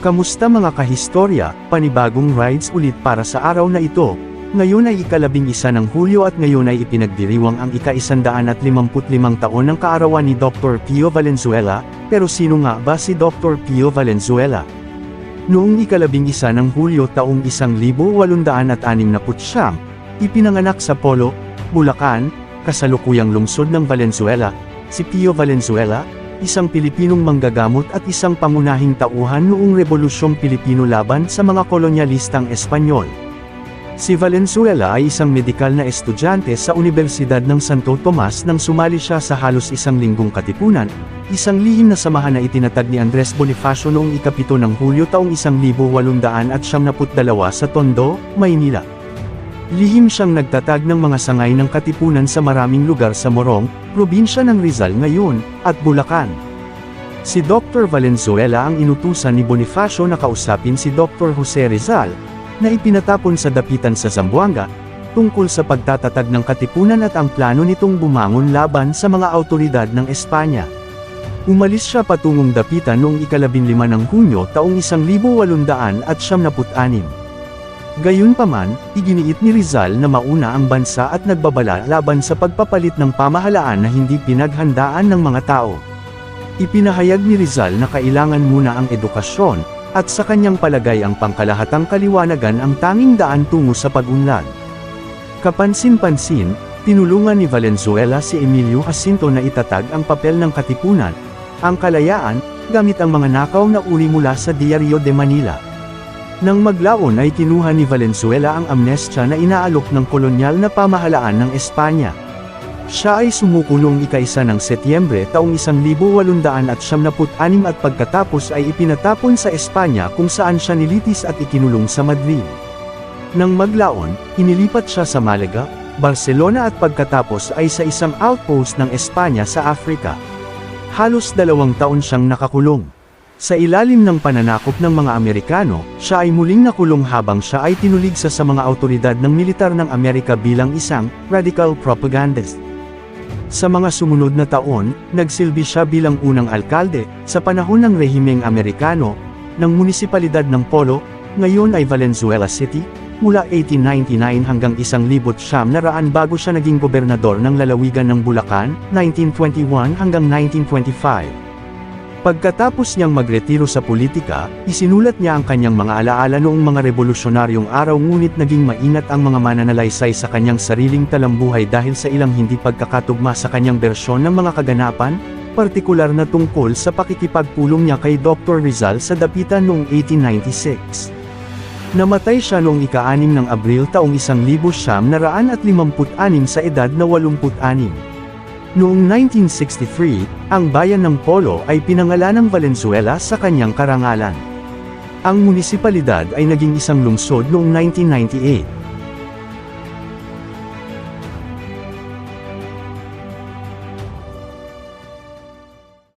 Kamusta mga kahistorya, panibagong rides ulit para sa araw na ito. Ngayon ay ikalabing isa ng Hulyo at ngayon ay ipinagdiriwang ang ika-isandaan at limamputlimang taon ng kaarawan ni Dr. Pio Valenzuela, pero sino nga ba si Dr. Pio Valenzuela? Noong ikalabing isa ng Hulyo taong 1869, ipinanganak sa Polo, Bulacan, kasalukuyang lungsod ng Valenzuela, si Pio Valenzuela, isang Pilipinong manggagamot at isang pangunahing tauhan noong Rebolusyong Pilipino laban sa mga kolonyalistang Espanyol. Si Valenzuela ay isang medikal na estudyante sa Universidad ng Santo Tomas nang sumali siya sa halos isang linggong katipunan, isang lihim na samahan na itinatag ni Andres Bonifacio noong ikapito ng Hulyo taong 1872 sa Tondo, Maynila. Lihim siyang nagtatag ng mga sangay ng katipunan sa maraming lugar sa Morong, probinsya ng Rizal ngayon, at Bulacan. Si Dr. Valenzuela ang inutusan ni Bonifacio na kausapin si Dr. Jose Rizal, na ipinatapon sa dapitan sa Zamboanga, tungkol sa pagtatatag ng katipunan at ang plano nitong bumangon laban sa mga autoridad ng Espanya. Umalis siya patungong dapitan noong ikalabinlima ng Hunyo taong 1876. Gayunpaman, iginiit ni Rizal na mauna ang bansa at nagbabala laban sa pagpapalit ng pamahalaan na hindi pinaghandaan ng mga tao. Ipinahayag ni Rizal na kailangan muna ang edukasyon, at sa kanyang palagay ang pangkalahatang kaliwanagan ang tanging daan tungo sa pag-unlad. Kapansin-pansin, tinulungan ni Valenzuela si Emilio Jacinto na itatag ang papel ng katipunan, ang kalayaan, gamit ang mga nakaw na uri mula sa Diario de Manila. Nang maglaon ay kinuha ni Valenzuela ang amnestya na inaalok ng kolonyal na pamahalaan ng Espanya. Siya ay sumuko noong ikaisa ng Setyembre taong 1876 at pagkatapos ay ipinatapon sa Espanya kung saan siya nilitis at ikinulong sa Madrid. Nang maglaon, inilipat siya sa Malaga, Barcelona at pagkatapos ay sa isang outpost ng Espanya sa Africa. Halos dalawang taon siyang nakakulong. Sa ilalim ng pananakop ng mga Amerikano, siya ay muling nakulong habang siya ay tinulig sa mga autoridad ng militar ng Amerika bilang isang radical propagandist. Sa mga sumunod na taon, nagsilbi siya bilang unang alkalde, sa panahon ng rehimeng Amerikano, ng munisipalidad ng Polo, ngayon ay Valenzuela City, mula 1899 hanggang 1,000 siyam na raan bago siya naging gobernador ng lalawigan ng Bulacan, 1921 hanggang 1925. Pagkatapos niyang magretiro sa politika, isinulat niya ang kanyang mga alaala noong mga revolusyonaryong araw ngunit naging mainat ang mga mananalaysay sa kanyang sariling talambuhay dahil sa ilang hindi pagkakatugma sa kanyang bersyon ng mga kaganapan, partikular na tungkol sa pakikipagpulong niya kay Dr. Rizal sa dapitan noong 1896. Namatay siya noong ika-anim ng Abril taong 1956 sa edad na 86. Noong 1963, ang bayan ng Polo ay pinangalan ng Valenzuela sa kanyang karangalan. Ang munisipalidad ay naging isang lungsod noong 1998.